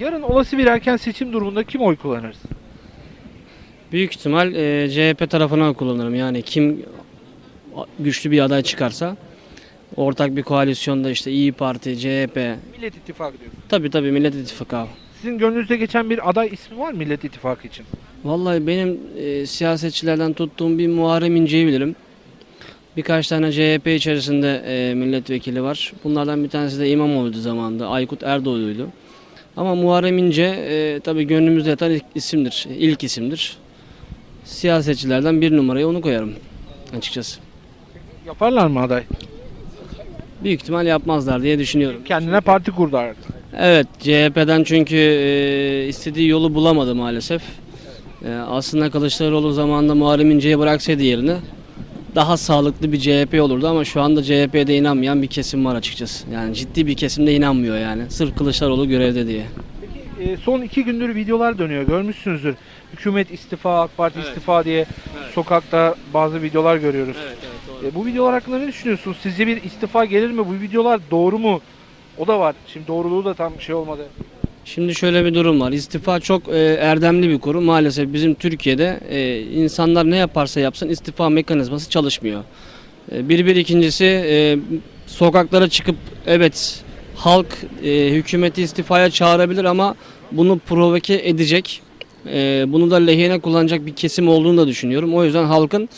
Yarın olası bir erken seçim durumunda kim oy kullanırsın? Büyük ihtimal e, CHP tarafına kullanırım. Yani kim güçlü bir aday çıkarsa ortak bir koalisyonda işte İyi Parti, CHP, Millet İttifakı diyorsun. tabii tabii Millet İttifakı. Sizin gönlünüzde geçen bir aday ismi var mı Millet İttifakı için? Vallahi benim e, siyasetçilerden tuttuğum bir Muharrem İnce'yi bilirim. Birkaç tane CHP içerisinde e, milletvekili var. Bunlardan bir tanesi de İmamoğlu'ydu zamanında. Aykut Erdoğdu'ydu. Ama Muharrem İnce e, tabii gönlümüzde yatan ilk isimdir. ilk isimdir. Siyasetçilerden bir numarayı onu koyarım açıkçası. Yaparlar mı aday? Büyük ihtimal yapmazlar diye düşünüyorum. Kendine parti kurdu artık. Evet CHP'den çünkü e, istediği yolu bulamadı maalesef. E, aslında Kılıçdaroğlu zamanında Muharrem İnce'yi bıraksaydı yerine daha sağlıklı bir CHP olurdu ama şu anda CHP'de inanmayan bir kesim var açıkçası. Yani ciddi bir kesimde inanmıyor yani. Sırf Kılıçdaroğlu görevde diye. E, son iki gündür videolar dönüyor. Görmüşsünüzdür. Hükümet istifa, AK Parti istifa diye sokakta bazı videolar görüyoruz. E, bu videolar hakkında ne düşünüyorsunuz? Sizce bir istifa gelir mi? Bu videolar doğru mu? O da var. Şimdi doğruluğu da tam şey olmadı. Şimdi şöyle bir durum var. İstifa çok e, erdemli bir kurum. Maalesef bizim Türkiye'de e, insanlar ne yaparsa yapsın istifa mekanizması çalışmıyor. E, bir bir ikincisi e, sokaklara çıkıp evet halk e, hükümeti istifaya çağırabilir ama bunu provoke edecek, e, bunu da lehine kullanacak bir kesim olduğunu da düşünüyorum. O yüzden halkın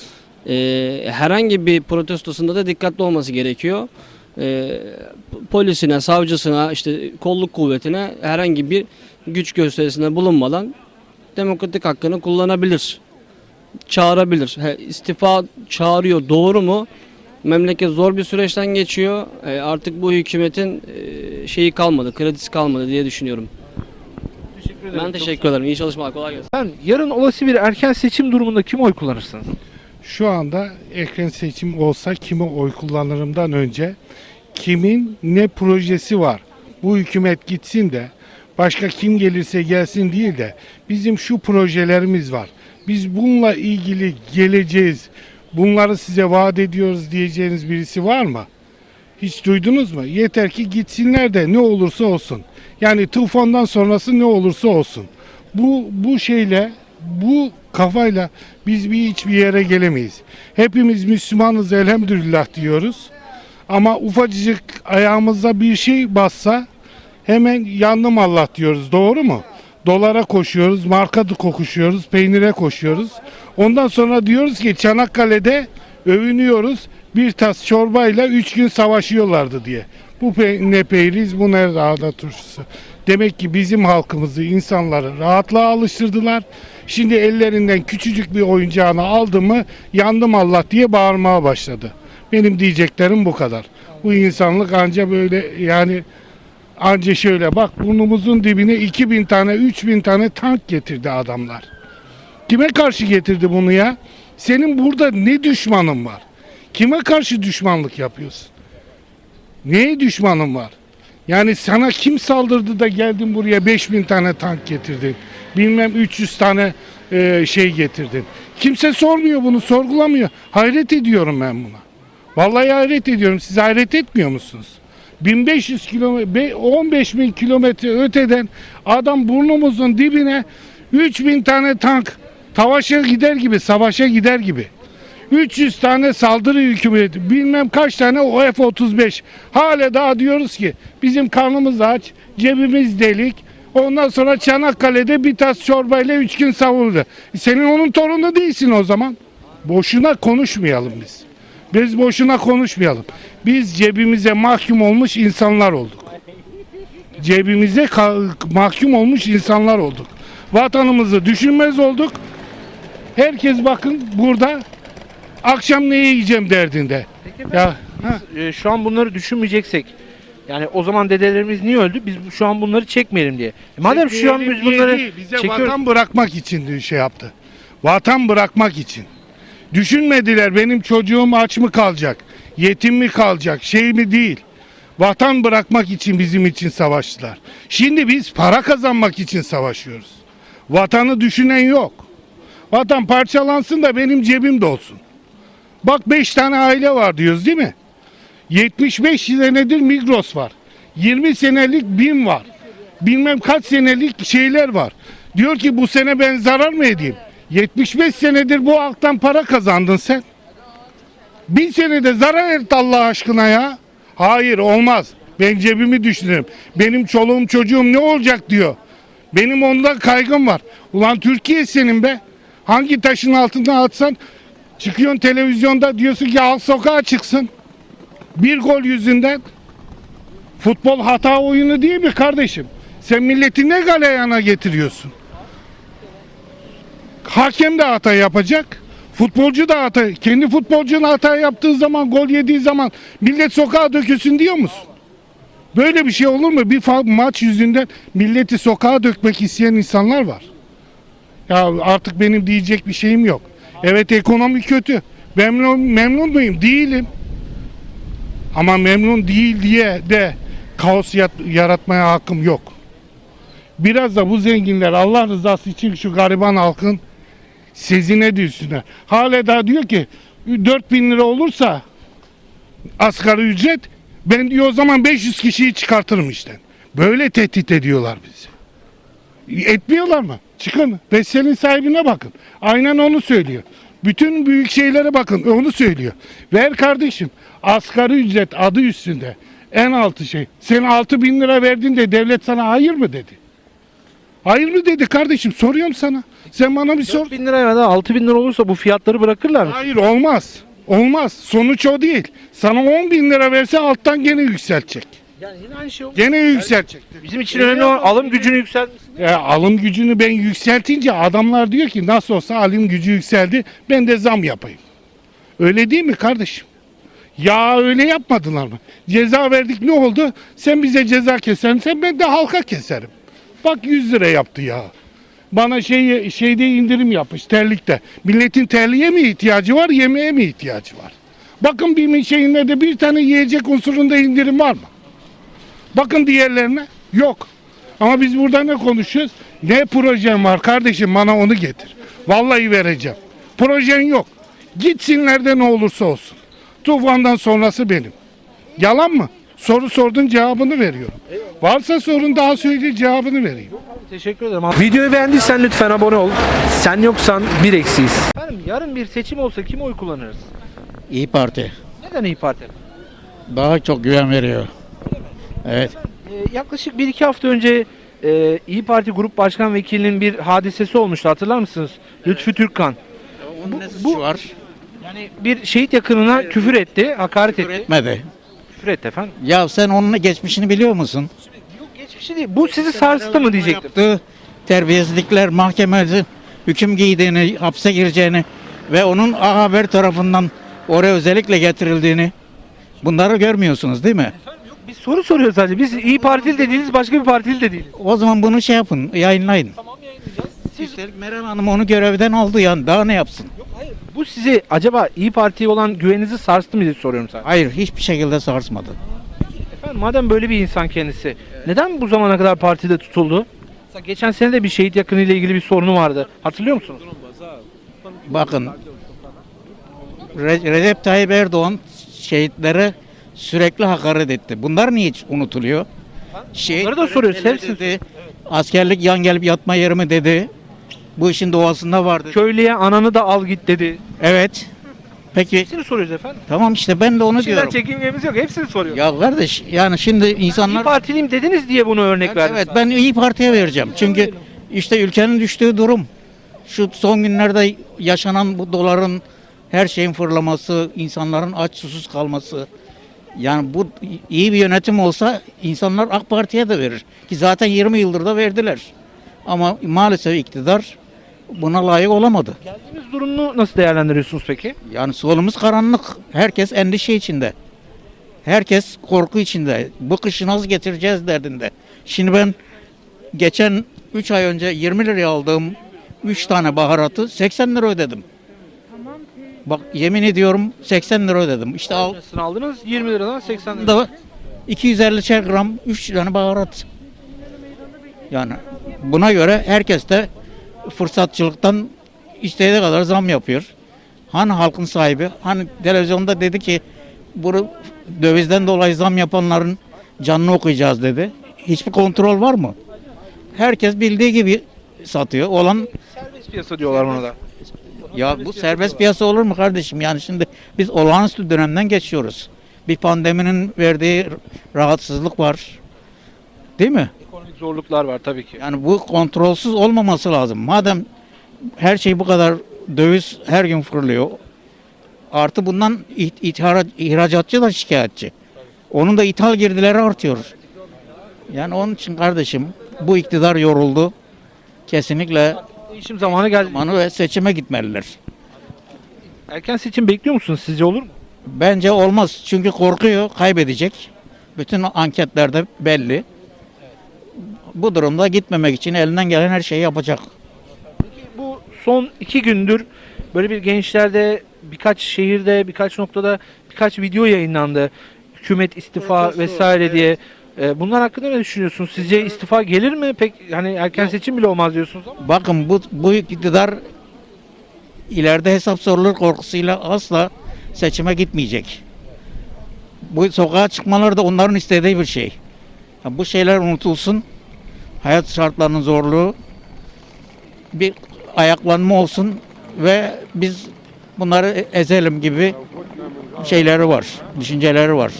e, herhangi bir protestosunda da dikkatli olması gerekiyor. E, polisine, savcısına, işte kolluk kuvvetine herhangi bir güç gösterisinde bulunmadan demokratik hakkını kullanabilir. Çağırabilir. He, istifa çağırıyor doğru mu? Memleket zor bir süreçten geçiyor. E, artık bu hükümetin e, şeyi kalmadı, kredisi kalmadı diye düşünüyorum. Teşekkür ederim. Ben teşekkür ederim. İyi çalışmalar. Kolay gelsin. Sen yarın olası bir erken seçim durumunda kim oy kullanırsın? Şu anda erken seçim olsa kime oy kullanırımdan önce kimin ne projesi var? Bu hükümet gitsin de başka kim gelirse gelsin değil de bizim şu projelerimiz var. Biz bununla ilgili geleceğiz. Bunları size vaat ediyoruz diyeceğiniz birisi var mı? Hiç duydunuz mu? Yeter ki gitsinler de ne olursa olsun. Yani tufandan sonrası ne olursa olsun. Bu bu şeyle bu kafayla biz bir hiçbir yere gelemeyiz. Hepimiz Müslümanız elhamdülillah diyoruz. Ama ufacık ayağımızda bir şey bassa hemen yandım Allah diyoruz. Doğru mu? Dolara koşuyoruz, marka kokuşuyoruz, peynire koşuyoruz. Ondan sonra diyoruz ki Çanakkale'de övünüyoruz. Bir tas çorbayla üç gün savaşıyorlardı diye. Bu ne peyriz, bu ne rahata turşusu. Demek ki bizim halkımızı, insanları rahatlığa alıştırdılar. Şimdi ellerinden küçücük bir oyuncağını aldı mı yandım Allah diye bağırmaya başladı. Benim diyeceklerim bu kadar. Bu insanlık anca böyle yani anca şöyle bak burnumuzun dibine 2000 tane 3000 tane tank getirdi adamlar. Kime karşı getirdi bunu ya? Senin burada ne düşmanın var? Kime karşı düşmanlık yapıyorsun? Neye düşmanın var? Yani sana kim saldırdı da geldin buraya 5000 tane tank getirdin. Bilmem 300 tane e, şey getirdin. Kimse sormuyor bunu, sorgulamıyor. Hayret ediyorum ben buna. Vallahi hayret ediyorum. Siz hayret etmiyor musunuz? 1500 kilometre, 15 bin kilometre öteden adam burnumuzun dibine 3000 tane tank savaşa gider gibi, savaşa gider gibi. 300 tane saldırı hükümeti, bilmem kaç tane o F-35. Hala daha diyoruz ki bizim karnımız aç, cebimiz delik. Ondan sonra Çanakkale'de bir tas çorbayla 3 gün savurdu. Senin onun torunu değilsin o zaman. Boşuna konuşmayalım biz. Biz boşuna konuşmayalım. Biz cebimize mahkum olmuş insanlar olduk. Cebimize mahkum olmuş insanlar olduk. Vatanımızı düşünmez olduk. Herkes bakın burada akşam ne yiyeceğim derdinde. Ya ha. E, şu an bunları düşünmeyeceksek yani o zaman dedelerimiz niye öldü? Biz şu an bunları çekmeyelim diye. E madem şu an biz bunları değil, bize çekiyoruz. vatan bırakmak için şey yaptı. Vatan bırakmak için. Düşünmediler benim çocuğum aç mı kalacak, yetim mi kalacak, şey mi değil. Vatan bırakmak için bizim için savaştılar. Şimdi biz para kazanmak için savaşıyoruz. Vatanı düşünen yok. Vatan parçalansın da benim cebimde olsun. Bak 5 tane aile var diyoruz değil mi? 75 senedir Migros var. 20 senelik BİM var. bilmem kaç senelik şeyler var. Diyor ki bu sene ben zarar mı edeyim? 75 senedir bu halktan para kazandın sen. Bir senede zarar et Allah aşkına ya. Hayır olmaz. Ben cebimi düşünürüm. Benim çoluğum çocuğum ne olacak diyor. Benim onda kaygım var. Ulan Türkiye senin be. Hangi taşın altına atsan çıkıyorsun televizyonda diyorsun ki halk sokağa çıksın. Bir gol yüzünden. Futbol hata oyunu değil mi kardeşim? Sen milleti ne galeyana getiriyorsun? Hakem de hata yapacak. Futbolcu da hata. Kendi futbolcunun hata yaptığı zaman, gol yediği zaman millet sokağa dökülsün diyor musun? Böyle bir şey olur mu? Bir maç yüzünden milleti sokağa dökmek isteyen insanlar var. Ya artık benim diyecek bir şeyim yok. Evet ekonomi kötü. Memnun, memnun muyum? Değilim. Ama memnun değil diye de kaos yaratmaya hakkım yok. Biraz da bu zenginler Allah rızası için şu gariban halkın sezine düşsünler. Hala daha diyor ki 4000 lira olursa asgari ücret ben diyor o zaman 500 kişiyi çıkartırım işten. Böyle tehdit ediyorlar bizi. Etmiyorlar mı? Çıkın. Vessel'in sahibine bakın. Aynen onu söylüyor. Bütün büyük şeylere bakın. Onu söylüyor. Ver kardeşim. Asgari ücret adı üstünde. En altı şey. Sen 6 bin lira verdin de devlet sana hayır mı dedi? Hayır mı dedi kardeşim? Soruyorum sana. Sen bana bir sor. 4 bin lira ya da 6 bin lira olursa bu fiyatları bırakırlar mı? Hayır olmaz. Olmaz. Sonuç o değil. Sana 10 bin lira verse alttan gene yükseltecek. Yani yine aynı şey. Gene yükseltecek. Bizim için önemli olan alım gücünü yükseltmesi. E, alım gücünü ben yükseltince adamlar diyor ki nasıl olsa alım gücü yükseldi ben de zam yapayım. Öyle değil mi kardeşim? Ya öyle yapmadılar mı? Ceza verdik ne oldu? Sen bize ceza kesersen ben de halka keserim. Bak 100 lira yaptı ya. Bana şey şeyde indirim yapmış terlikte. Milletin terliğe mi ihtiyacı var, yemeğe mi ihtiyacı var? Bakın bir şeyinde de bir tane yiyecek unsurunda indirim var mı? Bakın diğerlerine yok. Ama biz burada ne konuşuyoruz? Ne projem var kardeşim bana onu getir. Vallahi vereceğim. Projen yok. Gitsinler de ne olursa olsun. Tufandan sonrası benim. Yalan mı? Soru sordun cevabını veriyorum. Varsa sorun daha söyle cevabını vereyim. Teşekkür ederim. Videoyu beğendiysen lütfen abone ol. Sen yoksan bir eksiyiz. Efendim yarın bir seçim olsa kime oy kullanırız? İyi Parti. Neden İyi Parti? Daha çok güven veriyor. Evet. Ee, yaklaşık 1-2 hafta önce e, İyi Parti Grup Başkan Vekilinin bir hadisesi olmuştu hatırlar mısınız? Lütfü Türkkan. Onun Bu- bu- var? Yani bir şehit yakınına küfür etti, hakaret etti. Etmedi. Küfür etti efendim. Ya sen onun geçmişini biliyor musun? Yok geçmişi değil. Bu sizi sarstı mı diyecektim. Yaptığı terbiyesizlikler mahkemede hüküm giydiğini, hapse gireceğini ve onun A Haber tarafından oraya özellikle getirildiğini bunları görmüyorsunuz değil mi? Biz soru soruyoruz sadece. Biz İyi Partili de değiliz, başka bir partili de değiliz. O zaman bunu şey yapın, yayınlayın. Tamam yayınlayacağız. Siz, Üstelik Meral Hanım onu görevden aldı yani daha ne yapsın? hayır. Bu sizi acaba İyi Parti'ye olan güveninizi sarstı mı diye soruyorum sadece. Hayır hiçbir şekilde sarsmadı. Efendim madem böyle bir insan kendisi, neden bu zamana kadar partide tutuldu? Mesela geçen sene de bir şehit yakınıyla ilgili bir sorunu vardı. Hatırlıyor musunuz? Bakın Re- Recep Tayyip Erdoğan şehitlere sürekli hakaret etti. Bunlar niye hiç unutuluyor? Şehit Bunları da soruyoruz, hepsini dedi. Askerlik yan gelip yatma yeri mi dedi. Bu işin doğasında vardı. Köylüye ananı da al git dedi. Evet. Peki Hepsini soruyoruz efendim. tamam işte ben de onu Şeyden diyorum. çekinmemiz yok. Hepsini soruyoruz. Ya kardeş yani şimdi İyi insanlar Partiliyim dediniz diye bunu örnek verdim. Evet ben iyi Parti'ye vereceğim. Çünkü işte ülkenin düştüğü durum şu son günlerde yaşanan bu doların her şeyin fırlaması, insanların aç susuz kalması. Yani bu iyi bir yönetim olsa insanlar AK Parti'ye de verir. Ki zaten 20 yıldır da verdiler. Ama maalesef iktidar buna layık olamadı. Geldiğimiz durumunu nasıl değerlendiriyorsunuz peki? Yani solumuz karanlık. Herkes endişe içinde. Herkes korku içinde. Bu kışı nasıl getireceğiz derdinde. Şimdi ben geçen 3 ay önce 20 liraya aldığım 3 tane baharatı 80 lira ödedim. Bak yemin ediyorum 80 lira ödedim. İşte al aldınız 20 liradan 80 lira. da 250 gram 3 tane baharat. Yani buna göre herkes de fırsatçılıktan istediği kadar zam yapıyor. Hani halkın sahibi? Hani televizyonda dedi ki bu dövizden dolayı zam yapanların canını okuyacağız dedi. Hiçbir kontrol var mı? herkes bildiği gibi satıyor. Olan Serbest piyasa diyorlar ona da. Ya bu serbest piyasa olur mu kardeşim? Yani şimdi biz olağanüstü dönemden geçiyoruz. Bir pandeminin verdiği rahatsızlık var. Değil mi? Ekonomik zorluklar var tabii ki. Yani bu kontrolsüz olmaması lazım. Madem her şey bu kadar döviz her gün fırlıyor. Artı bundan it- ithara- ihracatçı da şikayetçi. Onun da ithal girdileri artıyor. Yani onun için kardeşim bu iktidar yoruldu. Kesinlikle Değişim zamanı geldi. zamanı ve seçime gitmeliler. Erken seçim bekliyor musunuz? Sizce olur mu? Bence olmaz. Çünkü korkuyor, kaybedecek. Bütün anketlerde belli. Bu durumda gitmemek için elinden gelen her şeyi yapacak. Bu son iki gündür böyle bir gençlerde birkaç şehirde birkaç noktada birkaç video yayınlandı. Hükümet istifa vesaire diye. Ee, Bunlar hakkında ne düşünüyorsunuz? Sizce istifa gelir mi? Pek hani erken seçim bile olmaz diyorsunuz ama. Bakın bu, bu iktidar ileride hesap sorulur korkusuyla asla seçime gitmeyecek. Bu sokağa çıkmaları da onların istediği bir şey. Bu şeyler unutulsun. Hayat şartlarının zorluğu bir ayaklanma olsun ve biz bunları ezelim gibi şeyleri var, düşünceleri var.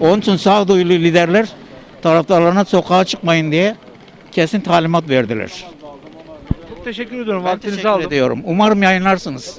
Onun için sağduyulu liderler taraftarlarına sokağa çıkmayın diye kesin talimat verdiler. Çok teşekkür ediyorum. Ben Vaktinizi teşekkür aldım. ediyorum. Umarım yayınlarsınız.